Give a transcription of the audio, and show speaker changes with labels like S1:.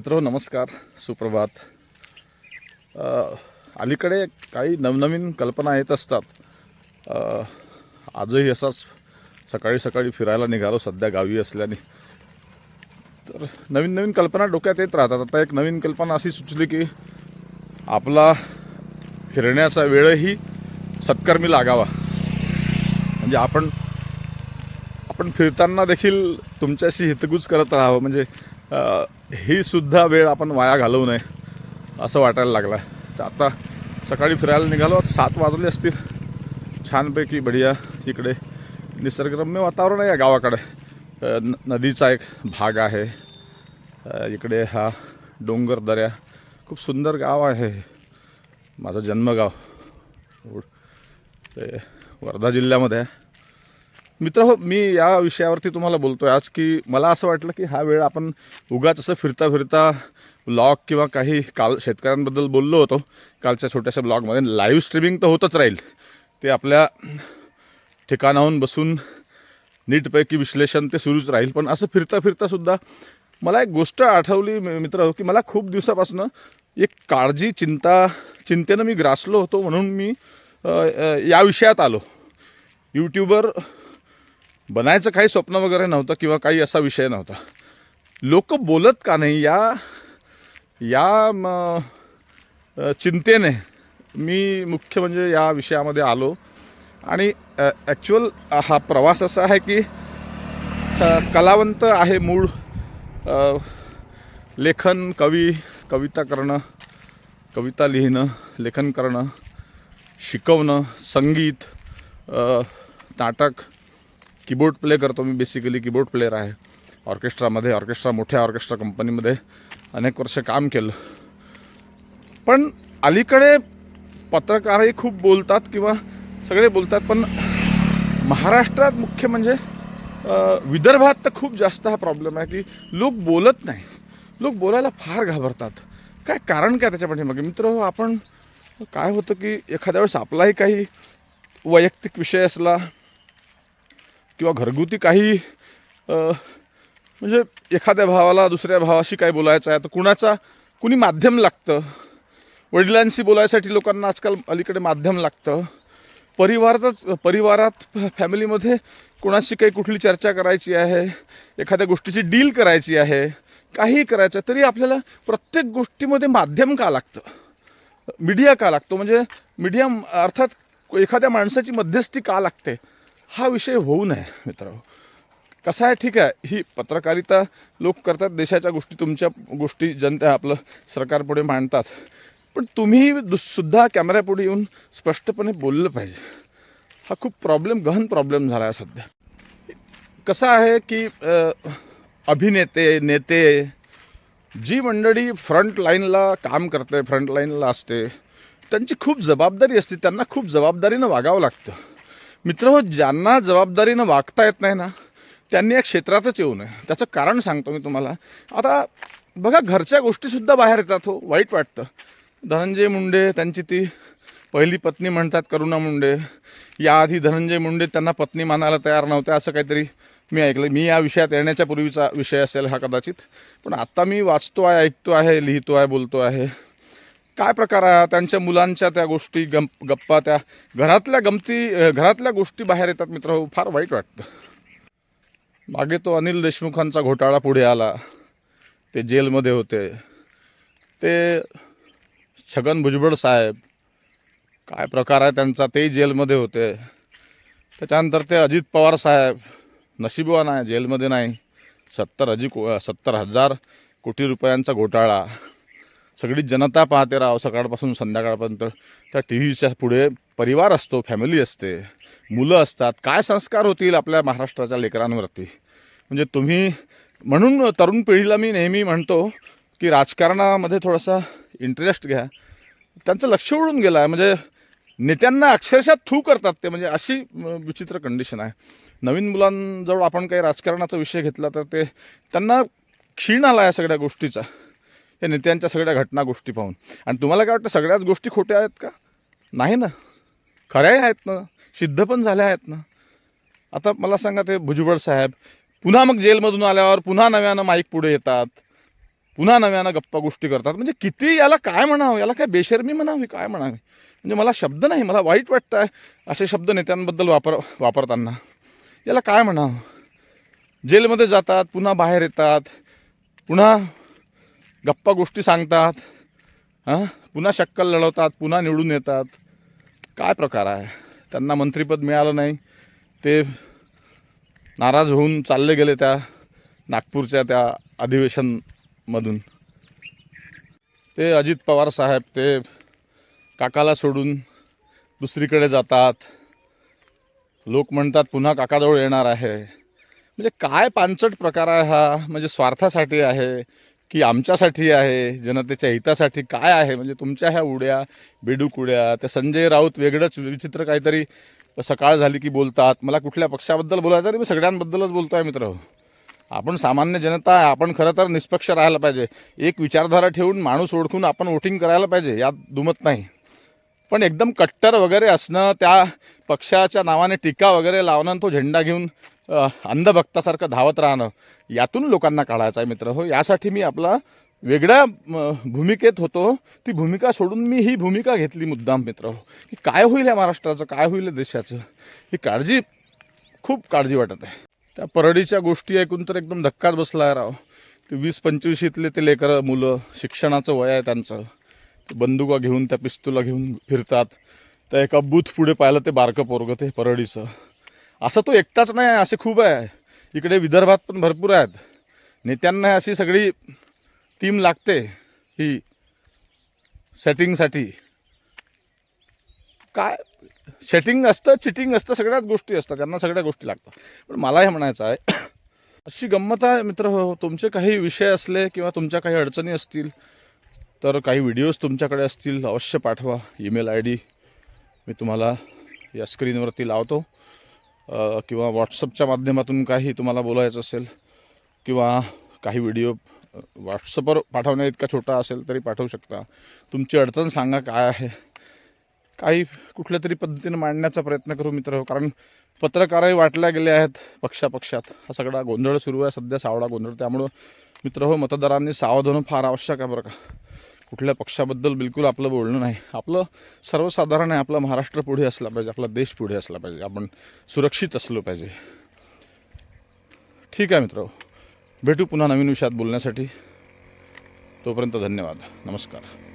S1: मित्र नमस्कार सुप्रभात. अलीकडे काही नवनवीन कल्पना येत असतात. आजही असाच सकाळी सकाळी फिरायला निघालो सध्या गावी असल्याने. तर नवीन नवीन कल्पना डोक्यात येत राहतात. आता एक नवीन कल्पना अशी सुचली की आपला फिरण्याचा वेळही सत्कर्मी लागावा. म्हणजे आपण आपण फिरताना देखील तुमच्याशी हितगुज करत राहावं. म्हणजे ही सुद्धा वेळ आपण वाया घालवू नये असं वाटायला लागला तर आता सकाळी फिरायला निघालो आता सात वाजले असतील. छानपैकी बढिया इकडे निसर्गरम्य वातावरण आहे या गावाकडे. न नदीचा एक भाग आहे. इकडे हा डोंगर दऱ्या. खूप सुंदर गाव आहे. माझं जन्मगाव. ते वर्धा जिल्ह्यामध्ये आहे. मित्र हो मी या विषयावरती तुम्हाला बोलतोय आज की मला असं वाटलं की हा वेळ आपण उगाच असं फिरता फिरता ब्लॉग किंवा काही काल शेतकऱ्यांबद्दल बोललो होतो. कालच्या छोट्याशा ब्लॉगमध्ये लाईव्ह स्ट्रीमिंग तर होतच राहील. ते आपल्या ठिकाणाहून बसून नीटपैकी विश्लेषण ते सुरूच राहील. पण असं फिरता फिरता सुद्धा मला एक गोष्ट आठवली मि- मित्र हो, की मला खूप दिवसापासून एक काळजी चिंता चिंतेनं मी ग्रासलो होतो म्हणून मी या विषयात आलो. यूट्यूबर बनायचं काही स्वप्न वगैरे नव्हतं किंवा काही असा विषय नव्हता. लोक बोलत का नाही या या म, चिंतेने मी मुख्य म्हणजे या विषयामध्ये आलो. आणि ॲक्च्युअल हा प्रवास असा आहे की कलावंत आहे मूळ लेखन कवी कविता करणं कविता लिहिणं लेखन करणं शिकवणं संगीत नाटक कीबोर्ड प्ले करतो मी बेसिकली कीबोर्ड प्लेअर आहे. ऑर्केस्ट्रामध्ये ऑर्केस्ट्रा मोठ्या ऑर्केस्ट्रा कंपनीमध्ये अनेक वर्ष काम केलं. पण अलीकडे पत्रकारही खूप बोलतात किंवा सगळे बोलतात पण महाराष्ट्रात मुख्य म्हणजे विदर्भात तर खूप जास्त हा प्रॉब्लेम आहे की लोक बोलत नाही. लोक बोलायला फार घाबरतात. काय कारण काय त्याच्या पाठीमागे मित्र आपण काय होतं की एखाद्या वेळेस आपलाही काही वैयक्तिक विषय असला किंवा घरगुती काही म्हणजे एखाद्या भावाला दुसऱ्या भावाशी काय बोलायचं आहे तर कुणाचा कुणी माध्यम लागतं? वडिलांशी बोलायसाठी लोकांना आजकाल अलीकडे माध्यम लागतं. परिवारातच परिवारात फॅमिलीमध्ये कोणाशी काही कुठली चर्चा करायची आहे एखाद्या गोष्टीची डील करायची आहे काहीही करायचं तरी आपल्याला प्रत्येक गोष्टीमध्ये माध्यम का लागतं? मीडिया का लागतो? म्हणजे मीडिया अर्थात एखाद्या माणसाची मध्यस्थी का लागते? हा विषय होऊ नये मित्र कसं आहे ठीक आहे. ही पत्रकारिता लोक करतात देशाच्या गोष्टी तुमच्या गोष्टी जनता आपलं सरकारपुढे मांडतात. पण तुम्ही सुद्धा कॅमेऱ्यापुढे येऊन स्पष्टपणे बोललं पाहिजे. हा खूप प्रॉब्लेम गहन प्रॉब्लेम झाला आहे सध्या. कसं आहे की अभिनेते नेते जी मंडळी फ्रंट लाईनला काम करते फ्रंट लाईनला असते त्यांची खूप जबाबदारी असते त्यांना खूप जबाबदारीनं वागावं लागतं. मित्र हो, ज्यांना जबाबदारीनं वागता येत नाही ना त्यांनी या क्षेत्रातच येऊ नये. त्याचं कारण सांगतो मी तुम्हाला. आता बघा घरच्या गोष्टीसुद्धा बाहेर येतात हो वाईट वाटतं. धनंजय मुंडे त्यांची ती पहिली पत्नी म्हणतात करुणा मुंडे. याआधी धनंजय मुंडे त्यांना पत्नी मानायला तयार नव्हते असं काहीतरी मी ऐकलं. मी या विषयात येण्याच्या पूर्वीचा विषय असेल हा कदाचित. पण आत्ता मी वाचतो आहे ऐकतो आहे लिहितो आहे बोलतो आहे काय प्रकार आहे? त्यांच्या मुलांच्या त्या गोष्टी गम गप्पा त्या घरातल्या गमती घरातल्या गोष्टी बाहेर येतात मित्र. हो फार वाईट वाटतं. मागे तो अनिल देशमुखांचा घोटाळा पुढे आला. ते जेलमध्ये होते. ते छगन भुजबळ साहेब काय प्रकार आहे त्यांचा? तेही जेलमध्ये होते. त्याच्यानंतर ते अजित पवार साहेब नशिबवान आहे जेलमध्ये नाही. सत्तर अजी को सत्तर हजार कोटी रुपयांचा घोटाळा. सगळी जनता पाहते राव सकाळपासून संध्याकाळपर्यंत. त्या टी व्हीच्या पुढे परिवार असतो फॅमिली असते मुलं असतात. काय संस्कार होतील आपल्या महाराष्ट्राच्या लेकरांवरती? म्हणजे तुम्ही म्हणून तरुण पिढीला मी नेहमी म्हणतो की राजकारणामध्ये थोडासा इंटरेस्ट घ्या. त्यांचं लक्ष उडून गेलं आहे म्हणजे नेत्यांना अक्षरशः थू करतात ते. म्हणजे अशी विचित्र कंडिशन आहे. नवीन मुलांजवळ आपण काही राजकारणाचा विषय घेतला तर ते त्यांना क्षीण आला आहे सगळ्या गोष्टीचा. या नेत्यांच्या सगळ्या घटना गोष्टी पाहून. आणि तुम्हाला काय वाटतं सगळ्याच गोष्टी खोट्या आहेत का? नाही ना. खऱ्याही आहेत ना. सिद्ध पण झाल्या आहेत ना. आता मला सांगा ते भुजबळ साहेब पुन्हा मग जेलमधून आल्यावर पुन्हा नव्यानं माईक पुढे येतात. पुन्हा नव्यानं गप्पा गोष्टी करतात. म्हणजे किती याला काय म्हणावं? याला काय बेशर्मी म्हणावी? काय म्हणावी? म्हणजे मला शब्द नाही. मला वाईट वाटतं आहे असे शब्द नेत्यांबद्दल वापर वापरताना. याला काय म्हणावं? जेलमध्ये जातात पुन्हा बाहेर येतात पुन्हा गप्पा गोष्टी सांगतात हां? पुन्हा शक्कल लढवतात पुन्हा निवडून येतात. काय प्रकार आहे? त्यांना मंत्रिपद मिळालं नाही. ते नाराज होऊन चालले गेले त्या नागपूरच्या त्या अधिवेशनमधून. ते अजित पवार साहेब ते काकाला सोडून दुसरीकडे जातात. लोक म्हणतात पुन्हा काकाजवळ येणार आहे. म्हणजे काय पानचट प्रकार आहे हा? म्हणजे स्वार्थासाठी आहे. की आमच्यासाठी आहे जनतेच्या हितासाठी काय आहे? म्हणजे तुमच्या ह्या उड्या बेडूक उड्या त्या संजय राऊत वेगळंच विचित्र काहीतरी सकाळ झाली की बोलतात. मला कुठल्या पक्षाबद्दल बोलायचं तरी मी सगळ्यांबद्दलच बोलतो आहे मित्र. आपण सामान्य जनता आहे. आपण खरं तर निष्पक्ष राहायला पाहिजे. एक विचारधारा ठेवून माणूस ओळखून आपण वोटिंग करायला पाहिजे. यात दुमत नाही. पण एकदम कट्टर वगैरे असणं त्या पक्षाच्या नावाने टीका वगैरे लावणं आणि तो झेंडा घेऊन अंधभक्तासारखं धावत राहणं यातून लोकांना काढायचं आहे मित्र. हो यासाठी मी आपला वेगळ्या भूमिकेत होतो. ती भूमिका सोडून मी ही भूमिका घेतली मुद्दाम मित्र. हो की काय होईल या महाराष्ट्राचं काय होईल या देशाचं ही काळजी खूप काळजी वाटत आहे. त्या परडीच्या गोष्टी ऐकून तर एकदम धक्काच बसला आहे राव. ते वीस पंचवीशीतले ते लेकरं मुलं शिक्षणाचं वय आहे त्यांचं. बंदुका घेऊन त्या पिस्तुला घेऊन फिरतात. त्या एका बूथ पुढे पाहिलं ते बारकं पोरगं ते परडीचं असं तो एकटाच नाही आहे असे खूप आहे. इकडे विदर्भात पण भरपूर आहेत. नेत्यांना अशी सगळी टीम लागते ही सेटिंगसाठी काय? सेटिंग असतं चिटिंग असतं सगळ्याच गोष्टी असतात. त्यांना सगळ्या गोष्टी लागतात. पण मला हे म्हणायचं आहे अशी गंमत आहे मित्र. हो तुमचे काही विषय असले किंवा तुमच्या काही अडचणी असतील तर काही व्हिडिओज तुमच्याकडे असतील अवश्य पाठवा. ईमेल आय डी मी तुम्हाला या स्क्रीनवरती लावतो. किंवा व्हॉट्सअपच्या माध्यमातून काही तुम्हाला बोलायचं असेल किंवा काही व्हिडिओ व्हॉट्सअपवर पाठवण्या इतका छोटा असेल तरी पाठवू शकता. तुमची अडचण सांगा काय आहे. काही कुठल्या तरी पद्धतीनं मांडण्याचा प्रयत्न करू मित्र हो. कारण पत्रकारही वाटल्या गेले आहेत पक्षापक्षात. हा सगळा गोंधळ सुरू आहे. सध्या सावळा गोंधळ. त्यामुळं मित्र हो मतदारांनी सावध होणं फार आवश्यक आहे बरं का. कुठल्या पक्षाबद्दल बिलकुल आपलं बोलणं नाही. आपलं सर्वसाधारण आहे आपला महाराष्ट्र पुढे असला पाहिजे आपला देश पुढे असला पाहिजे. आपण सुरक्षित असलो पाहिजे. ठीक आहे मित्र. भेटू पुन्हा नवीन विषयात बोलण्यासाठी. तोपर्यंत धन्यवाद. नमस्कार.